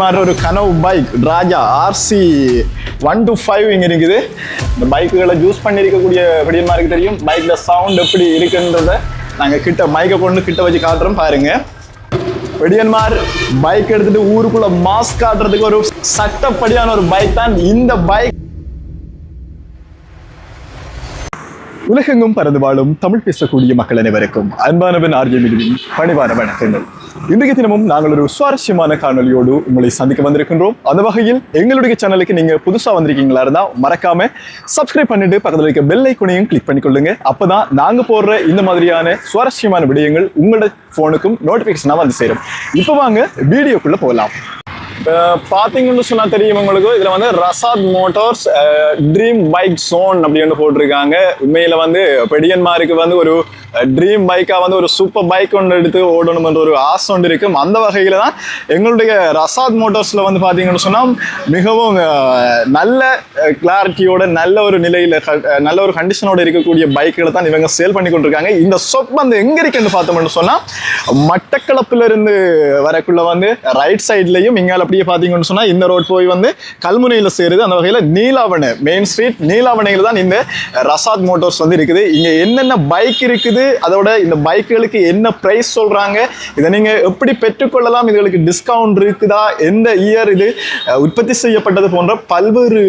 மாதிரி ஒரு கனவு பைக். ராஜா ஆர்சி ஒன் டு ஃபைவ் இங்கே இருக்குது. இந்த பைக்குகளை ஜூஸ் பண்ணியிருக்கக்கூடிய பிடியன்மாருக்கு தெரியும். பைக்கில் சவுண்ட் எப்படி இருக்குன்றத நாங்கள் கிட்ட மைக்கை கொண்டு கிட்ட வச்சு காட்டுறோம் பாருங்க. வெடியன்மார் பைக் எடுத்துட்டு ஊருக்குள்ள மாஸ்க் காட்டுறதுக்கு ஒரு சட்டப்படியான ஒரு பைக் தான். இந்த பைக் உலகெங்கும் பறந்து வாழும் தமிழ் பேசக்கூடிய மக்கள் அனைவருக்கும் அன்பானவன் ஆர்ஜி மிகுதியின் பணிவான வணக்கங்கள். இன்றைய தினமும் நாங்கள் ஒரு சுவாரஸ்யமான காணொலியோடு உங்களை சந்திக்க வந்திருக்கின்றோம். அந்த வகையில் எங்களுடைய சேனலுக்கு நீங்க புதுசா வந்திருக்கீங்களா இருந்தால் மறக்காம சப்ஸ்கிரைப் பண்ணிட்டு பக்கத்தில் இருக்க பெல் ஐக்கனையும் கிளிக் பண்ணிக்கொள்ளுங்க. அப்பதான் நாங்க போடுற இந்த மாதிரியான சுவாரஸ்யமான விடயங்கள் உங்களோட ஃபோனுக்கும் நோட்டிஃபிகேஷனாக வந்து சேரும். இப்போ வாங்க வீடியோக்குள்ள போகலாம். பார்த்தீங்கன்னு சொன்னால் தெரியும் உங்களுக்கு. இதில் வந்து ரசாத் மோட்டார்ஸ் ட்ரீம் பைக் சோன் அப்படின்னு போட்டிருக்காங்க. உண்மையில் வந்து பெடியன்மாருக்கு வந்து ஒரு ட்ரீம் பைக்காக வந்து ஒரு சூப்பர் பைக் ஒன்று எடுத்து ஓடணும்ன்ற ஒரு ஆசை ஒன்று இருக்கும் அந்த வகையில் தான் எங்களுடைய ரசாத் மோட்டார்ஸில் வந்து பார்த்தீங்கன்னு சொன்னால் மிகவும் நல்ல கிளாரிட்டியோட நல்ல ஒரு நிலையில் நல்ல ஒரு கண்டிஷனோட இருக்கக்கூடிய பைக்குகளை தான் இவங்க சேல் பண்ணி கொண்டிருக்காங்க. இந்த சொப்பு வந்து எங்கே இருக்குன்னு பார்த்தோம்னு சொன்னால் மட்டக்களப்பிலிருந்து வரக்குள்ள வந்து ரைட் சைட்லையும் இங்கால அப்படியே பார்த்தீங்கன்னு சொன்னால் இந்த ரோட் போய் வந்து கல்முனையில் சேருது. அந்த வகையில் நீலாவணை மெயின் ஸ்ட்ரீட் நீலாவணையில் தான் இந்த ரசாத் மோட்டார்ஸ் வந்து இருக்குது. இங்கே என்னென்ன பைக் இருக்குது அதோட இந்த பைக்குகளுக்கு என்ன ப்ரைஸ் சொல்கிறாங்க இதை நீங்கள் எப்படி பெற்றுக்கொள்ளலாம்? இதுகளுக்கு டிஸ்கவுண்ட் இருக்குதா? எந்த இயர் இது? உற்பத்தி செய்யப்பட்டது போன்ற பல்வேறு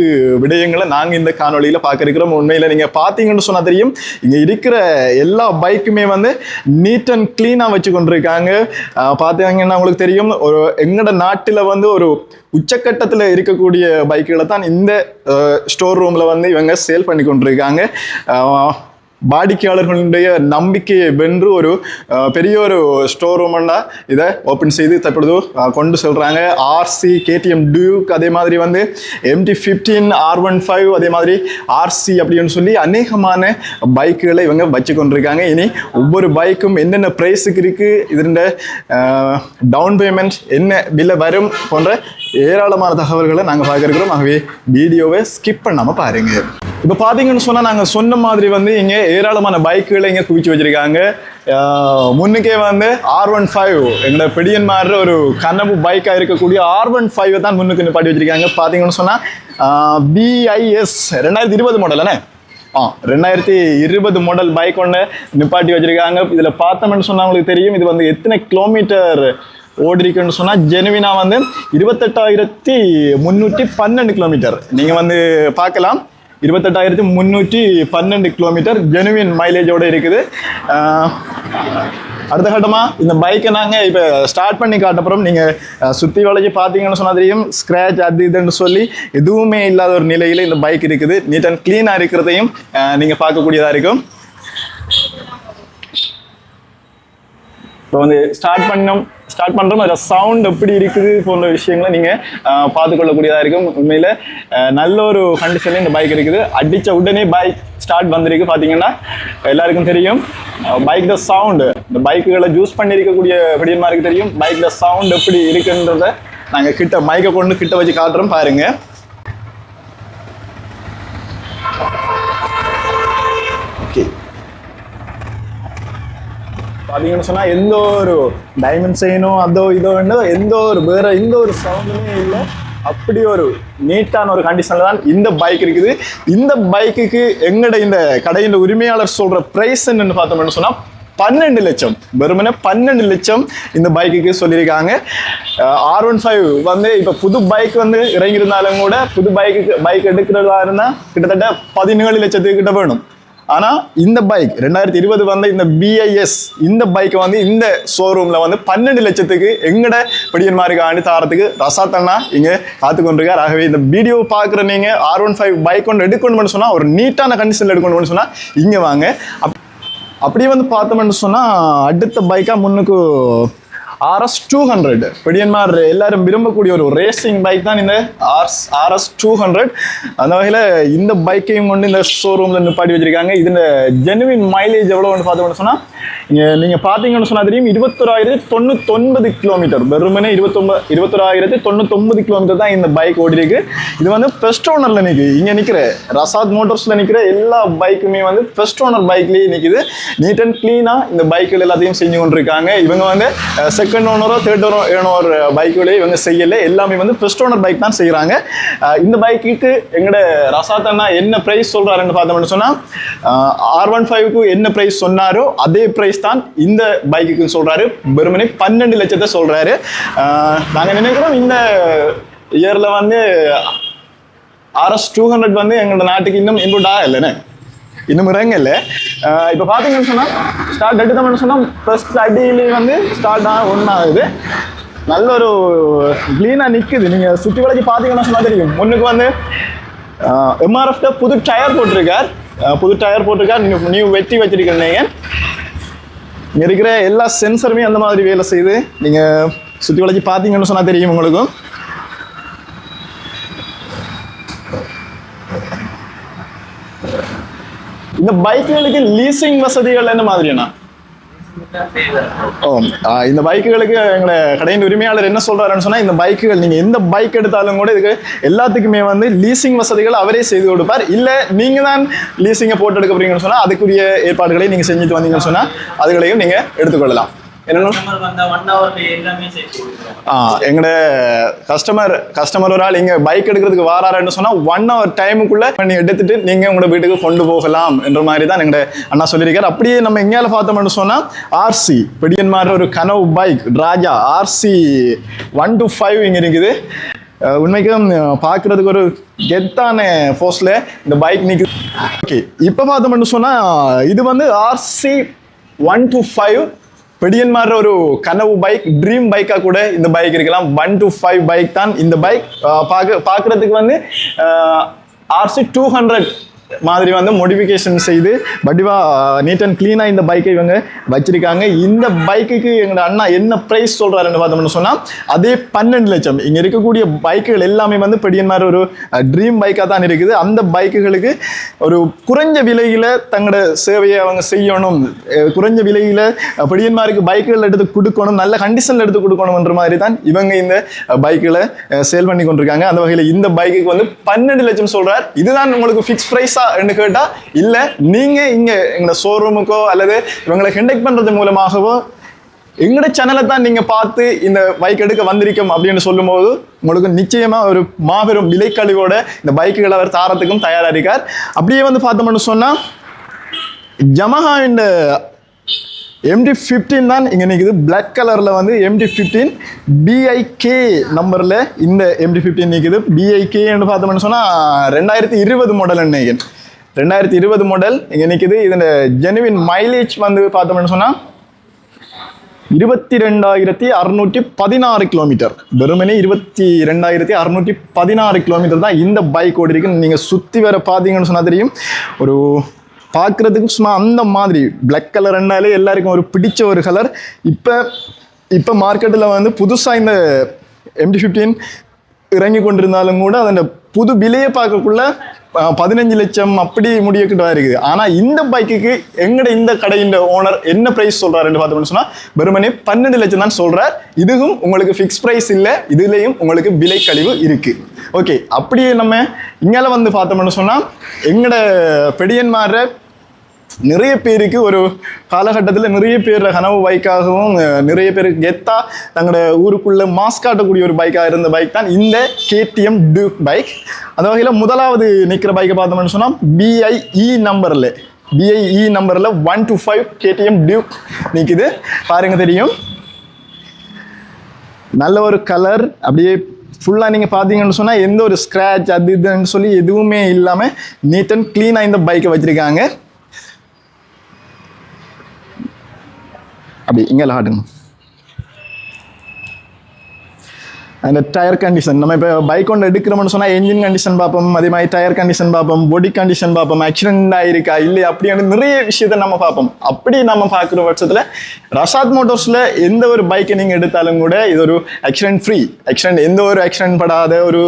விடயங்களை நாங்கள் இந்த காணொலியில் பார்க்க இருக்கிறோம் நீங்கள் பார்த்தீங்கன்னு சொன்னால் தெரியும் இங்கே இருக்கிற எல்லா பைக்குமே வந்து நீட் அண்ட் க்ளீனாக வச்சு கொண்டிருக்காங்க பார்த்தீங்கன்னா உங்களுக்கு தெரியும் ஒரு எங்களோட நாட்டில் வந்து ஒரு உச்சக்கட்டத்தில் இருக்கக்கூடிய பைக்குகளை தான் இந்த ஸ்டோர் ரூமில் வந்து இவங்க சேல் பண்ணி கொண்டிருக்காங்க வாடிக்கையாளர்களுடைய நம்பிக்கையை வென்று ஒரு பெரிய ஒரு ஸ்டோர் ரூம்னா இதை ஓப்பன் செய்து தற்பொழுது கொண்டு செல்கிறாங்க ஆர்சி கேடிஎம் டியூக் அதே மாதிரி வந்து MT fifteen R one five அதே மாதிரி ஆர்சி அப்படின்னு சொல்லி அநேகமான பைக்குகளை இவங்க வச்சு கொண்டிருக்காங்க. இனி ஒவ்வொரு பைக்கும் என்னென்ன ப்ரைஸுக்கு இருக்குது இதன் டவுன் பேமெண்ட் என்ன விலை வரும் போன்ற ஏராளமான தகவல்களை நாங்கள் பார்க்க இருக்கிறோம். ஆகவே வீடியோவை ஸ்கிப் பண்ணாமல் பாருங்கள் இப்போ பார்த்தீங்கன்னு சொன்னால் நாங்கள் சொன்ன மாதிரி வந்து இங்கே ஏராளமான பைக்குகளை இங்கே குவிச்சு வச்சுருக்காங்க. முன்னுக்கே வந்து ஆர் ஒன் ஃபைவ் எங்களோட பெடியன் மாதிரி ஒரு கனவு பைக்காக இருக்கக்கூடிய ஆர் ஒன் ஃபைவ் தான் முன்னுக்கு நிப்பாட்டி வச்சிருக்காங்க. பார்த்தீங்கன்னு சொன்னால் பிஐஎஸ் ரெண்டாயிரத்தி இருபது மாடல் தானே? ஆ ரெண்டாயிரத்தி இருபது மாடல் பைக் ஒன்று நிப்பாட்டி வச்சிருக்காங்க. இதில் பார்த்தோம்னு சொன்னால் உங்களுக்கு தெரியும். இது வந்து எத்தனை கிலோமீட்டர் ஓடிருக்குன்னு சொன்னால் ஜெனுவினா வந்து இருபத்தெட்டாயிரத்தி முந்நூற்றி பன்னெண்டு கிலோமீட்டர் நீங்கள் வந்து பார்க்கலாம். இருபத்தெட்டாயிரத்தி முந்நூற்றி பன்னெண்டு கிலோமீட்டர் ஜெனுவின் மைலேஜோட இருக்குது. அடுத்த கட்டமாக இந்த பைக்கை நாங்கள் இப்போ ஸ்டார்ட் பண்ணி காட்டப்புறம் நீங்கள் சுற்றி வளைச்சி பார்த்தீங்கன்னு சொன்னா தெரியும் ஸ்க்ராட்ச் அது இதுன்னு சொல்லி எதுவுமே இல்லாத ஒரு நிலையில் இந்த பைக் இருக்குது. நீட் அண்ட் க்ளீனாக இருக்கிறதையும் நீங்கள் பார்க்கக்கூடியதாக இருக்கும். இப்போ வந்து ஸ்டார்ட் பண்ணோம் ஸ்டார்ட் பண்ணுறோம் அதில் சவுண்ட் எப்படி இருக்குது போன்ற விஷயங்களை நீங்கள் பார்த்துக்கொள்ளக்கூடியதாக இருக்கும். உண்மையில் நல்ல ஒரு கண்டிஷனில் இந்த பைக் இருக்குது. அடித்த உடனே பைக் ஸ்டார்ட் வந்திருக்கு. பார்த்தீங்கன்னா எல்லாருக்கும் தெரியும். பைக்கில் சவுண்டு இந்த பைக்குகளை ஜூஸ் பண்ணியிருக்கக்கூடிய படியன்மாருக்கு தெரியும். பைக்கில் சவுண்ட் எப்படி இருக்குன்றத நாங்கள் கிட்ட மைக்கை கொண்டு கிட்ட வச்சு காட்டுறோம். பாருங்கள் பார்த்தீங்கன்னு சொன்னால் எந்த ஒரு டைமண்ட் செயினோ அதோ இதோ என்ன எந்த ஒரு வேற எந்த ஒரு சவுண்டுமே இல்லை. அப்படி ஒரு நீட்டான ஒரு கண்டிஷனில் தான் இந்த பைக் இருக்குது. இந்த பைக்குக்கு எங்கட இந்த கடையின் உரிமையாளர் சொல்கிற ப்ரைஸ் என்னன்னு பார்த்தோம்னு சொன்னால் பன்னெண்டு லட்சம். வெறுமனே பன்னெண்டு லட்சம் இந்த பைக்குக்கு சொல்லியிருக்காங்க. ஆர் ஒன் ஃபைவ் வந்து இப்போ புது பைக் வந்து இறங்கியிருந்தாலும் கூட புது பைக்கு பைக் எடுக்கிறதா இருந்தால் கிட்டத்தட்ட பதினேழு லட்சத்துக்கிட்ட வேணும். ஆனால் இந்த பைக் ரெண்டாயிரத்தி இருபது வந்த இந்த பிஐஎஸ் இந்த பைக்கை வந்து இந்த ஷோரூமில் வந்து பன்னெண்டு லட்சத்துக்கு எங்கட படியன்மாருக்கு ஆண்டு தாரத்துக்கு ரசாத்தண்ணா இங்கே காத்து கொண்டிருக்கார் ஆகவே இந்த வீடியோ பார்க்குற நீங்கள் ஆர் ஒன் ஃபைவ் பைக் ஒன்று எடுக்கணும்னு சொன்னால் ஒரு நீட்டான கண்டிஷனில் எடுக்கணும்னு சொன்னால் இங்கே வாங்க. அப் அப்படியே வந்து பார்த்தோம்னு சொன்னால் அடுத்த பைக்காக முன்னுக்கு ஆர்எஸ் டூ ஹண்ட்ரட் பெடியன்மார் எல்லாரும் விரும்பக்கூடிய ஒரு ரேசிங் பைக் தான் இந்த ஆர்ஸ் ஆர்எஸ் டூ ஹண்ட்ரட் அந்த வகையில் இந்த பைக்கையும் கொண்டு இந்த ஷோரூமில் நிப்பாட்டி வச்சிருக்காங்க. இதில் ஜெனுவின் மைலேஜ் எவ்வளோன்னு பார்த்தோம்னு சொன்னால் இங்கே நீங்கள் பார்த்தீங்கன்னு சொன்னால் தெரியும் இருபத்தொராயிரத்தி தொண்ணூத்தொன்பது கிலோமீட்டர் வெறுமனே இருபத்தொம்பது இருபத்தொராயிரத்தி தொண்ணூத்தொன்பது கிலோமீட்டர் தான் இந்த பைக் ஓடிருக்கு இது வந்து ஃபெஸ்ட் ஓனரில் நிற்குது இங்கே நிற்கிற ரசாத் மோட்டர்ஸில் நிற்கிற எல்லா பைக்குமே வந்து ஃபெஸ்ட் ஓனர் பைக்லேயே நிற்கிது நீட் அண்ட் க்ளீனாக இந்த பைக்குகள் எல்லாத்தையும் செஞ்சு கொண்டிருக்காங்க. இவங்க வந்து செகண்ட் ஓனரோ தேர்ட் ஓனர் பைக்குகளே இவங்க செய்யல. எல்லாமே வந்து ஃபர்ஸ்ட் ஓனர் பைக் தான் செய்கிறாங்க இந்த பைக்குக்கு எங்களோட ரசாத்தன்னா என்ன ப்ரைஸ் சொல்கிறாருன்னு பார்த்தோம்னு சொன்னால் ஆர் ஒன் ஃபைவ்க்கு என்ன ப்ரைஸ் சொன்னாரோ அதே ப்ரைஸ் தான் இந்த பைக்குக்கு சொல்கிறாரு வெறுமனே பன்னெண்டு லட்சத்தை சொல்கிறாரு நாங்கள் நினைக்கிறோம் இந்த இயரில் வந்து ஆர்எஸ் டூ ஹண்ட்ரட் வந்து எங்களோட நாட்டுக்கு இன்னும் இன்புட் ஆகலைன்னு. இன்னும் இறங்கல. அஹ் இப்போ பார்த்தீங்கன்னு சொன்னால் ஸ்டார்ட் எடுத்தோம்னு சொன்னால் ஃபர்ஸ்ட் அடியிலே வந்து ஸ்டார்ட் ஆக ஒன்றாகுது நல்ல ஒரு க்ளீனாக நிற்குது நீங்கள் சுற்றி வளைச்சி பார்த்தீங்கன்னா சொன்னால் தெரியும். முன்னுக்கு வந்து எம்ஆர்எஃப்ட புது டயர் போட்டிருக்கார். புது டயர் போட்டிருக்கார். நியூ நியூ வெட்டி வச்சிருக்கிறீங்க இங்கே இருக்கிற எல்லா சென்சருமே அந்த மாதிரி வேலை செய்யுது. நீங்கள் சுற்றி வளைச்சி பார்த்தீங்கன்னு சொன்னால் தெரியும் உங்களுக்கும் இந்த பைக்குகளுக்கு லீசிங் வசதிகள் என்ன மாதிரியாண்ணா ஓ இந்த பைக்குகளுக்கு எங்களை கடையின் உரிமையாளர் என்ன சொல்றாருன்னு சொன்னா இந்த பைக்குகள் நீங்க எந்த பைக் எடுத்தாலும் கூட இதுக்கு எல்லாத்துக்குமே வந்து லீசிங் வசதிகள் அவரே செய்து கொடுப்பார். இல்ல நீங்க தான் லீசிங்கை போட்டு எடுக்க போறீங்கன்னு சொன்னா அதுக்குரிய ஏற்பாடுகளை நீங்க செஞ்சுட்டு வந்தீங்கன்னு சொன்னா அதுகளையும் நீங்க எடுத்துக்கொள்ளலாம். எங்களோட கஸ்டமர் கஸ்டமர் ஒரு ஆள் இங்கே பைக் எடுக்கிறதுக்கு வாராருன்னு சொன்னால் ஒன் ஹவர் டைமுக்குள்ளே நீங்கள் எடுத்துட்டு நீங்கள் உங்களோட வீட்டுக்கு கொண்டு போகலாம் என்ற மாதிரி தான் எங்களோட அண்ணா சொல்லியிருக்காரு. அப்படியே நம்ம எங்கேயால பார்த்தோம்னு சொன்னால் ஆர்சி பெடியன் மாதிரி ஒரு கனவு பைக் ராஜா ஆர்சி ஒன் டு ஃபைவ் இங்கே இருக்குது. உண்மைக்கும் பார்க்கறதுக்கு ஒரு கெத்தான போஸ்ட்ல இந்த பைக் நிற்குது ஓகே இப்போ பார்த்தோம்னு சொன்னால் இது வந்து ஆர்சி ஒன் டு ஃபைவ் பெடியன் ஒரு கனவு பைக் ட்ரீம் பைக்காக கூட இந்த பைக் இருக்கலாம். ஒன் டு ஃபைவ் பைக் தான் இந்த பைக் பார்க்க பார்க்குறதுக்கு வந்து ஆர்சி டூ ஹண்ட்ரட் மாதிரி வந்து மோடிஃபிகேஷன் செய்து வடிவா நீட் அண்ட் க்ளீனாக இந்த பைக்கை இவங்க வச்சிருக்காங்க. இந்த பைக்குக்கு எங்களோட அண்ணா என்ன ப்ரைஸ் சொல்கிறாருன்னு பார்த்தோம்னு சொன்னால் அதே பன்னெண்டு லட்சம். இங்கே இருக்கக்கூடிய பைக்குகள் எல்லாமே வந்து பெடியன் மாதிரி ஒரு ட்ரீம் பைக்காக தான் இருக்குது. அந்த பைக்குகளுக்கு ஒரு குறைஞ்ச விலையில் தங்களோட சேவையை அவங்க செய்யணும். குறைஞ்ச விலையில் பெடியன்மாருக்கு பைக்குகள் எடுத்து கொடுக்கணும் நல்ல கண்டிஷனில் எடுத்து கொடுக்கணுன்ற மாதிரி தான் இவங்க இந்த பைக்குகளை சேல் பண்ணி கொண்டிருக்காங்க. அந்த வகையில் இந்த பைக்குக்கு வந்து பன்னெண்டு லட்சம் சொல்கிறார் இதுதான் உங்களுக்கு ஃபிக்ஸ் ப்ரைஸ் கேட்டா இல்லை நீங்க இங்க எங்களோட ஷோரூமுக்கோ அல்லது இவங்களை கண்டக்ட் பண்றது மூலமாகவோ எங்களோட சேனலை தான் நீங்கள் பார்த்து இந்த பைக் எடுக்க வந்திருக்கோம் அப்படின்னு சொல்லும்போது உங்களுக்கு நிச்சயமாக ஒரு மாபெரும் விலைக்கழிவோட இந்த பைக்குகளை அவர் தாரத்துக்கும் தயாராக இருக்கார். அப்படியே வந்து பார்த்தோம்னு சொன்னால் ஜமஹா இந்த எம்டி ஃபிஃப்டீன் தான் இங்கே நிற்குது பிளாக் கலரில் வந்து எம்டி ஃபிஃப்டீன் பிஐகே நம்பரில் இந்த எம்டி ஃபிஃப்டீன் நிற்குது பிஐகேன்னு பார்த்தோம்னு சொன்னால் ரெண்டாயிரத்தி இருபது மாடல் நினைக்கிறேன். ரெண்டாயிரத்தி இருபது மாடல் இங்கே நிற்குது இதில் ஜெனுவின் மைலேஜ் வந்து பார்த்தோம்னு சொன்னால் இருபத்தி ரெண்டாயிரத்தி அறுநூற்றி பதினாறு கிலோமீட்டர் வெறுமனே இருபத்தி ரெண்டாயிரத்தி அறுநூற்றி பதினாறு கிலோமீட்டர் தான் இந்த பைக் ஓடி இருக்குன்னு நீங்கள் சுற்றி வர பார்த்தீங்கன்னு சொன்னால் தெரியும். ஒரு பார்க்குறதுக்கு சும்மா அந்த மாதிரி. பிளாக் கலர்னாலே எல்லாருக்கும் ஒரு பிடிச்ச ஒரு கலர் இப்போ இப்போ மார்க்கெட்டில் வந்து புதுசாக இந்த எம்டி ஃபிஃப்டீன் இறங்கி கொண்டிருந்தாலும் கூட அதோட புது விலையை பார்க்கக்குள்ள பதினஞ்சு லட்சம் அப்படி முடியக்கிட்டா இருக்குது. ஆனால் இந்த பைக்குக்கு எங்கட இந்த கடையின் ஓனர் என்ன ப்ரைஸ் சொல்கிறாருன்னு பார்த்தோம்னு சொன்னால் வெறுமனே பன்னெண்டு லட்சம் தான் சொல்கிறார் இதுவும் உங்களுக்கு ஃபிக்ஸ் ப்ரைஸ் இல்லை இதுலேயும் உங்களுக்கு விலை கழிவு இருக்குது ஓகே அப்படியே நம்ம இங்கே வந்து பார்த்தோம்னு சொன்னால் எங்கட பெடியன்மார நிறைய பேருக்கு ஒரு காலகட்டத்தில் நிறைய பேர் கனவு பைக்காகவும் நிறைய பேர் கெத்தா தங்களோட ஊருக்குள்ளே மாஸ் காட்டக்கூடிய ஒரு பைக்காக இருந்த பைக் தான் இந்த கேடிஎம் டியூக் பைக் அந்த வகையில் முதலாவது நிற்கிற பைக்கை பார்த்தோம்னு சொன்னால் பிஐஇ நம்பரில் பிஐஇ நம்பரில் one two five KTM Duke நிற்குது பாருங்கள் தெரியும். நல்ல ஒரு கலர் அப்படியே ஃபுல்லாக நீங்கள் பார்த்தீங்கன்னு சொன்னால் எந்த ஒரு ஸ்க்ராட்ச் அது இதுன்னு சொல்லி எதுவுமே இல்லாமல் நீட் அண்ட் க்ளீனாக இந்த பைக்கை வச்சுருக்காங்க. அப்படி இங்கே ஆடுங்க அந்த டயர் கண்டிஷன் நம்ம இப்போ பைக் ஒன்று எடுக்கிறோம்னு சொன்னால் என்ஜின் கண்டிஷன் பார்ப்போம் அதே மாதிரி டயர் கண்டிஷன் பார்ப்போம் பாடி கண்டிஷன் பார்ப்போம் ஆக்சிடென்ட் ஆயிருக்கா இல்லையா அப்படின்னு நிறைய விஷயத்தை நம்ம பார்ப்போம். அப்படி நம்ம பார்க்குற பட்சத்தில் ரசாத் மோட்டர்ஸில் எந்த ஒரு பைக்கை நீங்கள் எடுத்தாலும் கூட இது ஒரு ஆக்சிடென்ட் ஃப்ரீ ஆக்சிடென்ட் எந்த ஒரு ஆக்சிடென்ட் படாத ஒரு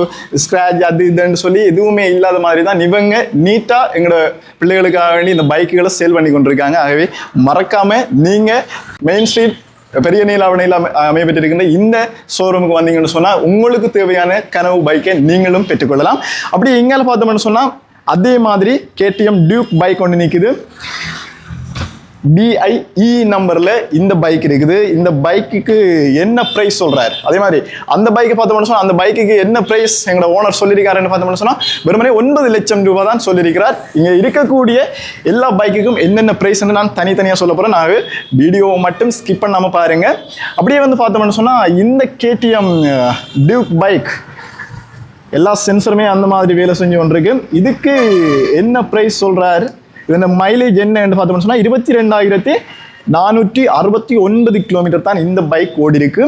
ஸ்க்ராட்ச் அது இதுன்னு சொல்லி எதுவுமே இல்லாத மாதிரி தான் இவங்க நீட்டாக எங்களோட பிள்ளைகளுக்காக வேண்டி இந்த பைக்குகளை சேல் பண்ணி கொண்டிருக்காங்க. ஆகவே மறக்காமல் நீங்கள் மெயின் ஸ்ட்ரீட் பெரிய நீலாவணையில் அமை அமையப்பட்டிருக்கின்ற இந்த ஷோரூமுக்கு வந்தீங்கன்னு சொன்னால் உங்களுக்கு தேவையான கனவு பைக்கை நீங்களும் பெற்றுக்கொள்ளலாம். அப்படி இங்கே பார்த்தோம்னு சொன்னால் அதே மாதிரி கேடிஎம் டியூக் பைக் ஒன்று நிற்குது பிஐஇ நம்பர்ல இந்த பைக் இருக்குது. இந்த பைக்குக்கு என்ன பிரைஸ் சொல்றாரு? அதே மாதிரி அந்த பைக்கை பார்த்தோம்னு சொன்னா அந்த பைக்குக்கு என்ன பிரைஸ் எங்களோட ஓனர் சொல்லியிருக்காருன்னு பார்த்தோம்னு சொன்னா வெறுமனே ஒன்பது லட்சம் ரூபாய் தான் சொல்லியிருக்கிறார். இங்க இருக்கக்கூடிய எல்லா பைக்குக்கும் என்னென்ன பிரைஸ்ன்னு நான் தனித்தனியாக சொல்ல போறேன். நான் வீடியோவை மட்டும் ஸ்கிப் பண்ணாமல் பாருங்க. அப்படியே வந்து பார்த்தோம்னு சொன்னா இந்த கேடிஎம் டியூக் பைக் எல்லா சென்சருமே அந்த மாதிரி வேலை செஞ்சு கொண்டிருக்கு. இதுக்கு என்ன ப்ரைஸ் சொல்றாரு? இந்த மைலேஜ் என்னன்னு பார்த்தோம்னு சொன்னால் இருபத்தி ரெண்டாயிரத்தி நானூற்றி அறுபத்தி ஒன்பது கிலோமீட்டர் தான் இந்த பைக் ஓடி இருக்கு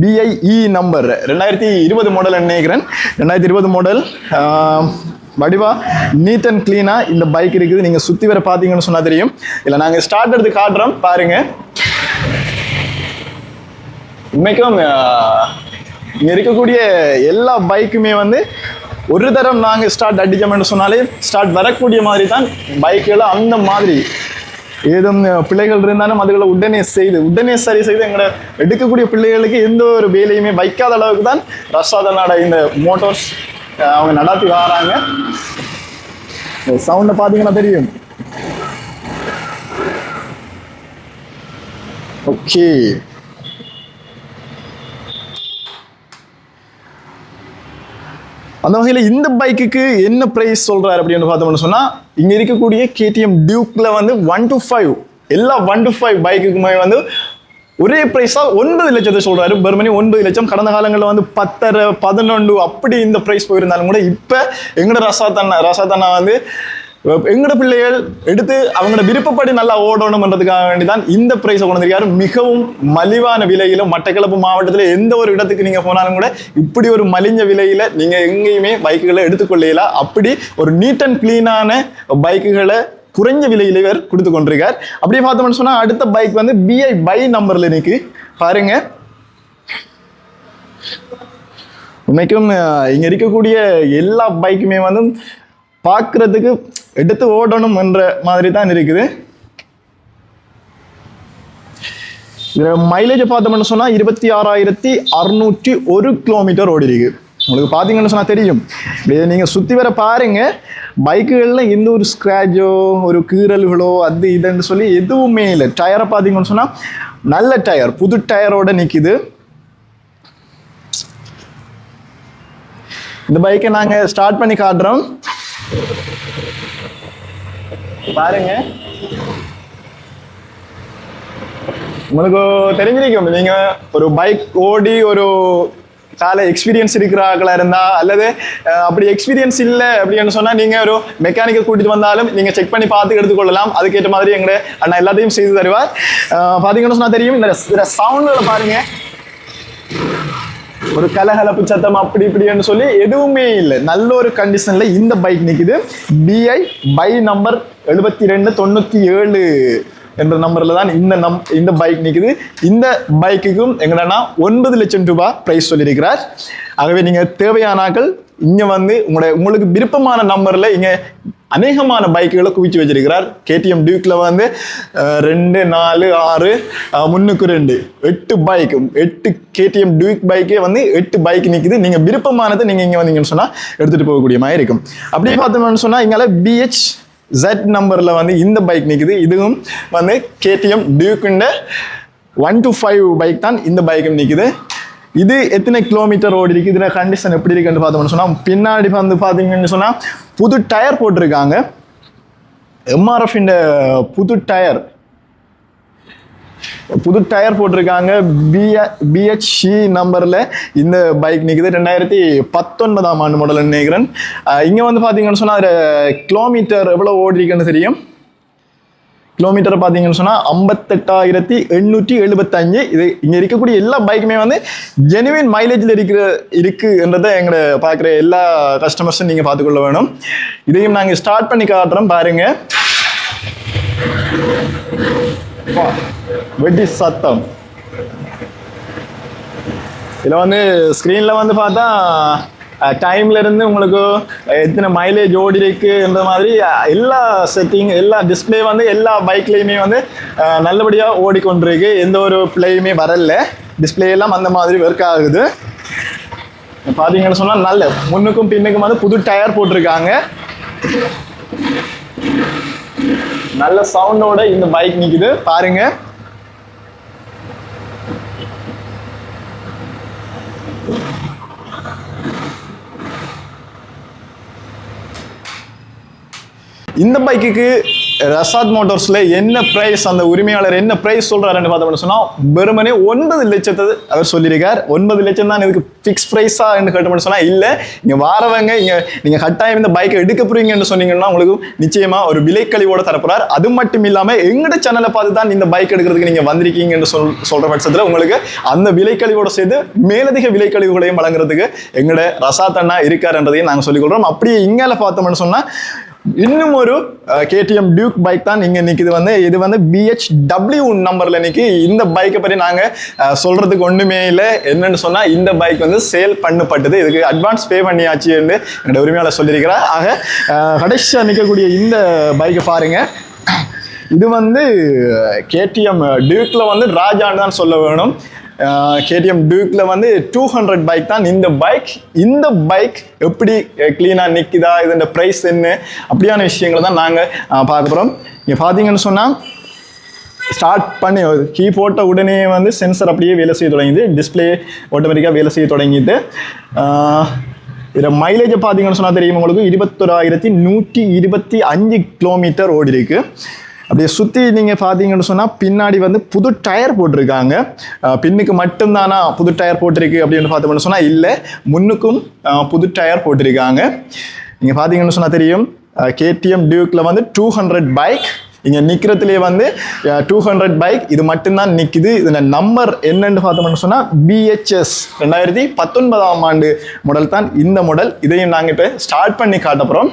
பிஐஇ நம்பர் ரெண்டாயிரத்தி இருபது மாடல் நினைக்கிறேன். ரெண்டாயிரத்தி இருபது மாடல் வடிவா நீட் அண்ட் க்ளீனாக இந்த பைக் இருக்குது. நீங்கள் சுற்றி வர பார்த்தீங்கன்னு சொன்னால் தெரியும். இல்லை நாங்கள் ஸ்டார்ட் எடுத்து காட்டுறோம். பாருங்கள் உண்மைக்கும் இங்கே இருக்கக்கூடிய எல்லா பைக்குமே வந்து ஒரு தரம் நாங்கள் ஸ்டார்ட் அடிச்சோம்னு சொன்னாலே ஸ்டார்ட் வரக்கூடிய மாதிரி தான் பைக்கில் அந்த மாதிரி. ஏதும் பிள்ளைகள் இருந்தாலும் அதுகளை உடனே செய்து உடனே சரி செய்து எங்களை எடுக்கக்கூடிய பிள்ளைகளுக்கு எந்த ஒரு வேலையுமே வைக்காத அளவுக்கு தான் ரசாத இந்த மோட்டார்ஸ் அவங்க நடத்தி வராங்க. சவுண்டை பார்த்தீங்கன்னா தெரியும். ஓகே அந்த வகையில் இந்த பைக்குக்கு என்ன ப்ரைஸ் சொல்கிறார் அப்படின்னு பார்த்தோம்னு சொன்னால் இங்கே இருக்கக்கூடிய கேடிஎம் டியூக்கில் வந்து ஒன் டு ஃபைவ் எல்லா ஒன் டு ஃபைவ் பைக்குக்குமே வந்து ஒரே ப்ரைஸாக ஒன்பது லட்சத்தை சொல்கிறாரு பெருமணி ஒன்பது லட்சம் கடந்த காலங்களில் வந்து பத்தரை பதினொன்று அப்படி இந்த ப்ரைஸ் போயிருந்தாலும் கூட இப்போ எங்களோட ரசாத்தண்ணா ரசாத்தண்ணா வந்து எங்கட பிள்ளைகள் எடுத்து அவங்களோட விருப்பப்படி நல்லா ஓடணும்ன்றதுக்காக வேண்டி தான் இந்த ப்ரைஸை கொண்டு வந்திருக்காரு. மிகவும் மலிவான விலையில மட்டக்களப்பு மாவட்டத்தில் எந்த ஒரு இடத்துக்கு நீங்க போனாலும் கூட இப்படி ஒரு மலிஞ்ச விலையில நீங்க எங்கேயுமே பைக்குகளை எடுத்துக்கொள்ளையில அப்படி ஒரு நீட் அண்ட் கிளீனான பைக்குகளை குறைஞ்ச விலையில இவர் கொடுத்து கொண்டிருக்கார். அப்படியே பார்த்தோம்னு சொன்னா அடுத்த பைக் வந்து பிஐ பை நம்பர்ல நிற்கு பாருங்க. உண்மைக்கும் இங்கே இங்க இருக்கக்கூடிய எல்லா பைக்குமே வந்து பார்க்கறதுக்கு எடுத்து ஓடணும் என்ற மாதிரி தான் இருக்குது. இதில் மைலேஜை பார்த்தோம்னு சொன்னால் இருபத்தி ஆறாயிரத்தி அறுநூற்றி ஒரு கிலோமீட்டர் ஓடி இருக்கு உங்களுக்கு பார்த்தீங்கன்னு சொன்னால் தெரியும். நீங்கள் சுற்றி வர பாருங்க. பைக்குகளில் எந்த ஒரு ஸ்க்ராச்சோ ஒரு கீறல்களோ அது இதுன்னு சொல்லி எதுவுமே இல்லை. டயரை பார்த்தீங்கன்னு சொன்னால் நல்ல டயர் புது டயரோட நிற்கிது இந்த பைக்கை நாங்கள் ஸ்டார்ட் பண்ணி காட்டுறோம். பாருங்க. உங்களுக்கு தெரிஞ்சிருக்கும் நீங்க ஒரு பைக் ஓடி ஒரு கால எக்ஸ்பீரியன்ஸ் இருக்கிறார்களா இருந்தா அல்லது அப்படி எக்ஸ்பீரியன்ஸ் இல்லை அப்படின்னு சொன்னா நீங்க ஒரு மெக்கானிக்கல் கூட்டிட்டு வந்தாலும் நீங்க செக் பண்ணி பார்த்து எடுத்துக்கொள்ளலாம். அதுக்கேற்ற மாதிரி எங்க அண்ணா எல்லாத்தையும் செய்து தருவார். பாத்தீங்கன்னு சொன்னா தெரியும் இந்த சவுண்ட்ல பாருங்க. ஒரு கலகலப்பு சத்தம் அப்படி இப்படின்னு சொல்லி எதுவுமே இல்லை. நல்ல ஒரு கண்டிஷன்ல இந்த பைக் நிற்குது பிஐ பை நம்பர் எழுபத்தி ரெண்டு தொண்ணூற்றி ஏழு என்ற நம்பரில் தான் இந்த நம் இந்த பைக் நிற்குது இந்த பைக்குக்கும் எங்கன்னா ஒன்பது லட்சம் ரூபாய் ப்ரைஸ் சொல்லியிருக்கிறார். ஆகவே நீங்கள் தேவையானாக்கள் இங்கே வந்து உங்களுடைய உங்களுக்கு விருப்பமான நம்பரில் இங்கே அநேகமான பைக்குகளை குவிச்சு வச்சிருக்கிறார். கேடிஎம் டியூக்ல வந்து ரெண்டு நாலு ஆறு முன்னுக்கு ரெண்டு. எட்டு பைக் எட்டு கேடிஎம் டியூக் பைக்கே வந்து எட்டு பைக் நிற்குது நீங்க விருப்பமானதை நீங்க இங்க வந்தீங்கன்னு சொன்னா எடுத்துட்டு போகக்கூடிய மாதிரி இருக்கும். அப்படியே பார்த்தோம்னு சொன்னா இங்கால பிஹெச் ஜெட் நம்பர்ல வந்து இந்த பைக் நிற்குது இதுவும் வந்து கேடிஎம் டியூக்குண்ட ஒன் டு ஃபைவ் பைக் தான் இந்த பைக்கும் நிற்குது இது எத்தனை கிலோமீட்டர் ஓடி இருக்கு? இதுல கண்டிஷன் எப்படி இருக்குன்னு பார்த்தோம்னு சொன்னா பின்னாடி வந்து பாத்தீங்கன்னு சொன்னா புது டயர் போட்டிருக்காங்க. எம்ஆர்எஃப் இந்த புது டயர் புது டயர் போட்டிருக்காங்க. பிஹெச்சி நம்பர்ல இந்த பைக் நிற்குது ரெண்டாயிரத்தி பத்தொன்பதாம் ஆண்டு மாடல் நினைக்கிறேன். இங்கே இங்க வந்து பாத்தீங்கன்னு சொன்னா அதுல கிலோமீட்டர் எவ்வளவு ஓடி இருக்குன்னு தெரியும்? கிலோமீட்டர் பார்த்தீங்கன்னு சொன்னால் ஐம்பத்தெட்டாயிரத்தி எண்ணூற்றி எழுபத்தஞ்சு. இது இங்கே இருக்கக்கூடிய எல்லா பைக்குமே வந்து ஜெனுவின் மைலேஜில் இருக்கிற இருக்குன்றதை எங்களை பார்க்குற எல்லா கஸ்டமர்ஸும் நீங்கள் பார்த்துக்கொள்ள வேணும். இதையும் நாங்கள் ஸ்டார்ட் பண்ணி காட்டுறோம் பாருங்கள் வெட்டி சத்தம். இதில் வந்து ஸ்க்ரீனில் வந்து பார்த்தா டைம்ல இருந்து உங்களுக்கு எத்தனை மைலேஜ் ஓடி இருக்குன்ற மாதிரி எல்லா செட்டிங் எல்லா டிஸ்ப்ளே வந்து எல்லா பைக்லேயுமே வந்து நல்லபடியாக ஓடிக்கொண்டிருக்கு. எந்த ஒரு பிளேயுமே வரல. டிஸ்பிளே எல்லாம் அந்த மாதிரி ஒர்க் ஆகுது. பார்த்தீங்கன்னு சொன்னால் நல்ல முன்னுக்கும் பின்னுக்கும் வந்து புது டயர் போட்டிருக்காங்க. நல்ல சவுண்டோட இந்த பைக் நிற்குது பாருங்க. இந்த பைக்குக்கு ரசாத் மோட்டார்ஸில் என்ன ப்ரைஸ் அந்த உரிமையாளர் என்ன ப்ரைஸ் சொல்கிறாருன்னு பார்த்தோம்னு சொன்னால் வெறுமனே ஒன்பது லட்சத்தை அவர் சொல்லியிருக்கார். ஒன்பது லட்சம் தான் இதுக்கு ஃபிக்ஸ் ப்ரைஸாக என்று கேட்டோம்னு சொன்னால் இல்லை நீங்கள் வாரவங்க இங்கே நீங்கள் கட்டாயம் இந்த பைக்கை எடுக்க போகிறீங்கன்னு சொன்னீங்கன்னா உங்களுக்கு நிச்சயமாக ஒரு விலைக்கழிவோட தரப்போறார். அது மட்டும் இல்லாமல் எங்கள்கிட்ட சேனலை பார்த்து தான் இந்த பைக் எடுக்கிறதுக்கு நீங்கள் வந்திருக்கீங்கன்னு சொல் சொல்கிற பட்சத்தில் உங்களுக்கு அந்த விலைக்கழிவோட சேர்த்து மேலதிக விலைக்கழிவுகளையும் வழங்குறதுக்கு எங்களோட ரசாத் அண்ணா இருக்காருன்றதையும் சொல்லிக் கொள்கிறோம் அப்படியே இங்கேல பார்த்தோம்னு சொன்னால் இன்னும் ஒரு கேடிஎம் டியூக் பைக் தான் இங்கே நிற்கிது வந்து. இது வந்து பிஹெச் டபிள்யூ நம்பரில் நிற்கி இந்த பைக்கை பற்றி நாங்கள் சொல்கிறதுக்கு ஒன்றுமே இல்லை. என்னென்னு சொன்னால் இந்த பைக் வந்து சேல் பண்ணப்பட்டது. இதுக்கு அட்வான்ஸ் பே பண்ணியாச்சு என்று என்னோட உரிமையாளர் சொல்லியிருக்கிறார். ஆக கடைசியாக நிற்கக்கூடிய இந்த பைக்கை பாருங்கள் இது வந்து கேடிஎம் டியூக்கில் வந்து ராஜான்னு தான் சொல்ல வேணும். கேடிஎம் டியூக்ல வந்து டூ ஹண்ட்ரட் பைக் தான். இந்த பைக் இந்த பைக் எப்படி க்ளீனாக நிற்குதா இதோட ப்ரைஸ் என்ன அப்படியான விஷயங்களை தான் நாங்கள் பார்க்க போகிறோம் இங்கே பார்த்தீங்கன்னு சொன்னால் ஸ்டார்ட் பண்ணி கீ போட்ட உடனே வந்து சென்சர் அப்படியே வேலை செய்ய தொடங்கிது. டிஸ்பிளே ஆட்டோமேட்டிக்காக வேலை செய்ய தொடங்கிது. இதில் மைலேஜை பார்த்தீங்கன்னு சொன்னால் தெரியும் உங்களுக்கு? இருபத்தொராயிரத்தி நூற்றி இருபத்தி அஞ்சு கிலோமீட்டர் ஓடி இருக்குது அப்படியே சுற்றி நீங்கள் பார்த்தீங்கன்னு சொன்னால் பின்னாடி வந்து புது டயர் போட்டிருக்காங்க. பின்னுக்கு மட்டும்தானா புது டயர் போட்டிருக்கு அப்படின்னு பார்த்தோம்னு சொன்னால் இல்லை முன்னுக்கும் புது டயர் போட்டிருக்காங்க. நீங்கள் பார்த்தீங்கன்னு சொன்னால் தெரியும் கேடிஎம் டியூக்கில் வந்து டூ ஹண்ட்ரட் பைக் இங்கே நிற்கிறதுலே வந்து டூ ஹண்ட்ரட் பைக் இது மட்டும்தான் நிற்கிது இதில் நம்பர் என்னன்னு பார்த்தோம்னு சொன்னால் பிஹெச்எஸ் ரெண்டாயிரத்தி பத்தொன்பதாம் ஆண்டு மாடல் தான் இந்த மாடல் இதையும் நாங்கள் இப்போ ஸ்டார்ட் பண்ணி காட்ட போகிறோம்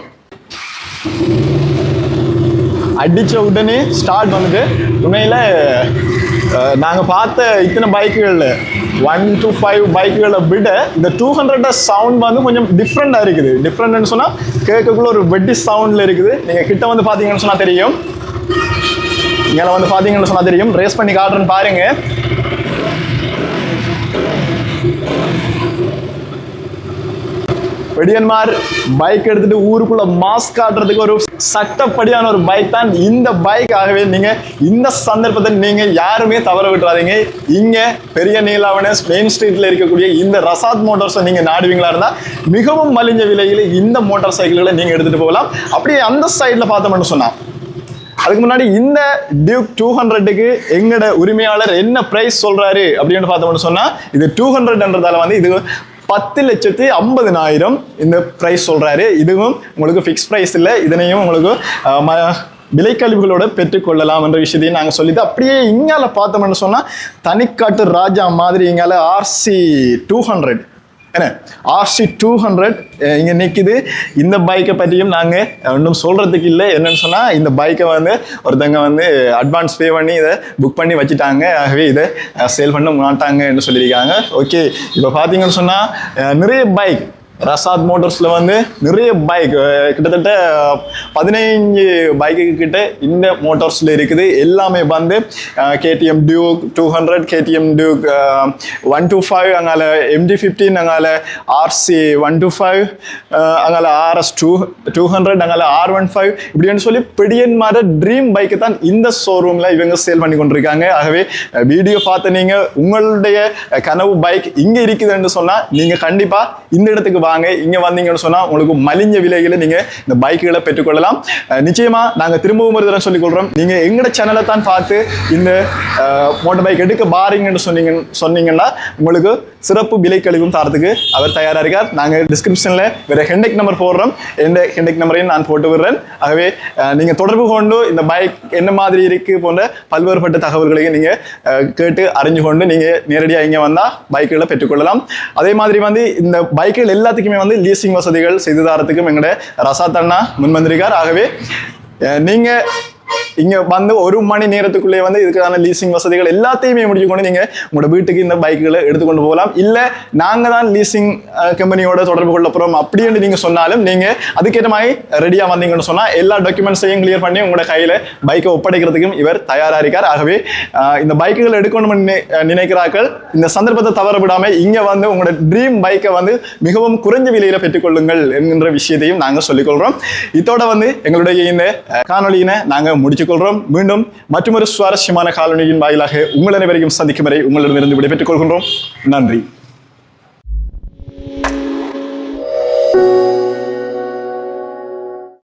அடித்த உடனே ஸ்டார்ட் வந்துட்டு உண்மையில் நாங்கள் பார்த்த இத்தனை பைக்குகளில் ஒன் டு ஃபைவ் பைக்குகளை விட இந்த டூ ஹண்ட்ரட் சவுண்ட் வந்து கொஞ்சம் டிஃப்ரெண்ட்டாக இருக்குது. டிஃப்ரெண்ட்னு சொன்னால் கேட்கக்குள்ள ஒரு வெட்டி சவுண்டில் இருக்குது. நீங்கள் கிட்ட வந்து பார்த்தீங்கன்னு சொன்னால் தெரியும். இங்கே வந்து பார்த்தீங்கன்னு சொன்னால் தெரியும். ரேஸ் பண்ணி காட்டுறேன்னு பாருங்கள் வெடியன்மார் பைக் எடுத்துட்டு ஊருக்குள்ள மாஸ்க் காட்டுறதுக்கு ஒரு சட்டப்படியான ஒரு பைக் தான். இந்த பைக் ஆகவே நீங்க இந்த சந்தர்ப்பத்தை நீங்க யாருமே தவற விட்டுறாதீங்க. இங்க பெரிய நீலாவனஸ் மெயின் ஸ்ட்ரீட்ல இருக்கக்கூடிய இந்த ரசாத் மோட்டார்ஸை நீங்க நாடுவீங்களா இருந்தா மிகவும் மலிஞ்ச விலையில் இந்த மோட்டார் சைக்கிள்களை நீங்க எடுத்துட்டு போகலாம். அப்படியே அந்த சைட்ல பார்த்தோம்னு சொன்னா அதுக்கு முன்னாடி இந்த டியூக் டூ ஹண்ட்ரட்டுக்கு எங்களோட உரிமையாளர் என்ன பிரைஸ் சொல்றாரு அப்படின்னு பார்த்தோம்னு சொன்னா இது டூ ஹண்ட்ரட்ன்றதால வந்து இது பத்து லட்சத்தி ஐம்பதுனாயிரம் இந்த ப்ரைஸ் சொல்கிறாரு இதுவும் உங்களுக்கு ஃபிக்ஸ் ப்ரைஸ் இல்லை. இதனையும் உங்களுக்கு ம- விலைக்கழிவுகளோட பெற்றுக்கொள்ளலாம் என்ற விஷயத்தையும் நாங்கள் சொல்லிட்டு அப்படியே இங்கால பார்த்தோம்னு சொன்னால் தனிக்காட்டு ராஜா மாதிரி இங்கால ஆர்சி டூ ஹண்ட்ரட் என்ன? ஆர்சி டூ ஹண்ட்ரட் இங்கே நிற்கிது இந்த பைக்கை பற்றியும் நாங்கள் ஒன்றும் சொல்கிறதுக்கு இல்லை. என்னென்னு சொன்னால் இந்த பைக்கை வந்து ஒருத்தங்க வந்து அட்வான்ஸ் பே பண்ணி இதை புக் பண்ணி வச்சுட்டாங்க. ஆகவே இதை சேல் பண்ண மாட்டாங்கன்னு சொல்லியிருக்காங்க. ஓகே இப்போ பார்த்தீங்கன்னு சொன்னால் நிறைய பைக் ரசாத் மோட்டர்ஸில் வந்து நிறைய பைக் கிட்டத்தட்ட பதினைஞ்சு பைக்கு கிட்ட இந்த மோட்டார்ஸில் இருக்குது. எல்லாமே வந்து KTM Duke two hundred KTM Duke one two five அங்கால எம்டி ஃபிஃப்டீன் அங்கால ஆர்சி ஒன் டூ ஃபைவ் அங்கால ஆர்எஸ் டூ டூ ஹண்ட்ரட் அங்கால ஆர் ஒன் ஃபைவ் இப்படின்னு சொல்லி பிடியன் மாதிரி ட்ரீம் பைக்கு தான் இந்த ஷோரூமில் இவங்க சேல் பண்ணி கொண்டிருக்காங்க. ஆகவே வீடியோ பார்த்து நீங்கள் உங்களுடைய கனவு பைக் இங்கே இருக்குதுன்னு சொன்னால் நீங்கள் கண்டிப்பாக இந்த இடத்துக்கு வாங்க இங்கே வந்தீங்கன்னு சொன்னால் உங்களுக்கு மலிஞ்ச விலைகளை நீங்கள் இந்த பைக்குகளை பெற்றுக்கொள்ளலாம். நிச்சயமா நாங்கள் திரும்பவும் ஒரு தடவை சொல்லிக் கொள்கிறோம் நீங்கள் எங்களோட சேனலை தான் பார்த்து இந்த மோட்டர் பைக் எடுக்க பாருங்கன்னு சொன்னீங்க சொன்னீங்கன்னா உங்களுக்கு சிறப்பு விலை கழிவும் தரத்துக்கு அவர் தயாராக இருக்கார். நாங்கள் டிஸ்கிரிப்ஷனில் வேறு ஹெண்டெக் நம்பர் போடுறோம். எந்த ஹெண்டெக் நம்பரையும் நான் போட்டு விடுறேன். ஆகவே நீங்கள் தொடர்பு கொண்டு இந்த பைக் என்ன மாதிரி இருக்குது போன்ற பல்வேறுபட்ட தகவல்களையும் நீங்கள் கேட்டு அறிஞ்சு கொண்டு நீங்கள் நேரடியாக இங்கே வந்தால் பைக்குகளை பெற்றுக்கொள்ளலாம். அதே மாதிரி வந்து இந்த பைக்குகள் எல்லாத்துக்குமே வந்து லீசிங் வசதிகள் செய்து தரத்துக்கும் எங்களோட ரசாத் அண்ணா முன் வந்திருக்கார் ஆகவே நீங்கள் இங்க வந்து ஒரு மணி நேரத்துக்குள்ளே வந்து இதுக்கான லீசிங் வசதிகள் எல்லாத்தையுமே முடிச்சு கொண்டு நீங்க உங்களோட வீட்டுக்கு இந்த பைக்குகளை எடுத்துக்கொண்டு போகலாம். இல்ல நாங்க தான் லீசிங் கம்பெனியோட தொடர்பு கொள்ள போறோம் அப்படின்னு நீங்க சொன்னாலும் நீங்க அதுக்கேற்ற மாதிரி ரெடியா வந்தீங்கன்னு சொன்னா எல்லா டாக்குமெண்ட்ஸையும் கிளியர் பண்ணி உங்களோட கையில பைக்கை ஒப்படைக்கிறதுக்கும் இவர் தயாரா இருக்கார். ஆகவே இந்த பைக்குகள் எடுக்கணும்னு நினைக்கிறார்கள். இந்த சந்தர்ப்பத்தை தவற விடாம இங்க வந்து உங்களோட ட்ரீம் பைக்கை வந்து மிகவும் குறைஞ்ச விலையில பெற்றுக்கொள்ளுங்கள் என்கின்ற விஷயத்தையும் நாங்க சொல்லிக்கொள்றோம் இதோட வந்து எங்களுடைய இந்த காணொலியினை நாங்க முடித்துக்கொள்கிறோம். கொள்கிறோம் மீண்டும் மற்றொரு சுவாரஸ்யமான காலனியின் வாயிலாக உங்கள் அனைவரையும் சந்திக்கும் வரை உங்களிடமிருந்து விடைபெற்றுக் கொள்கின்றோம். நன்றி.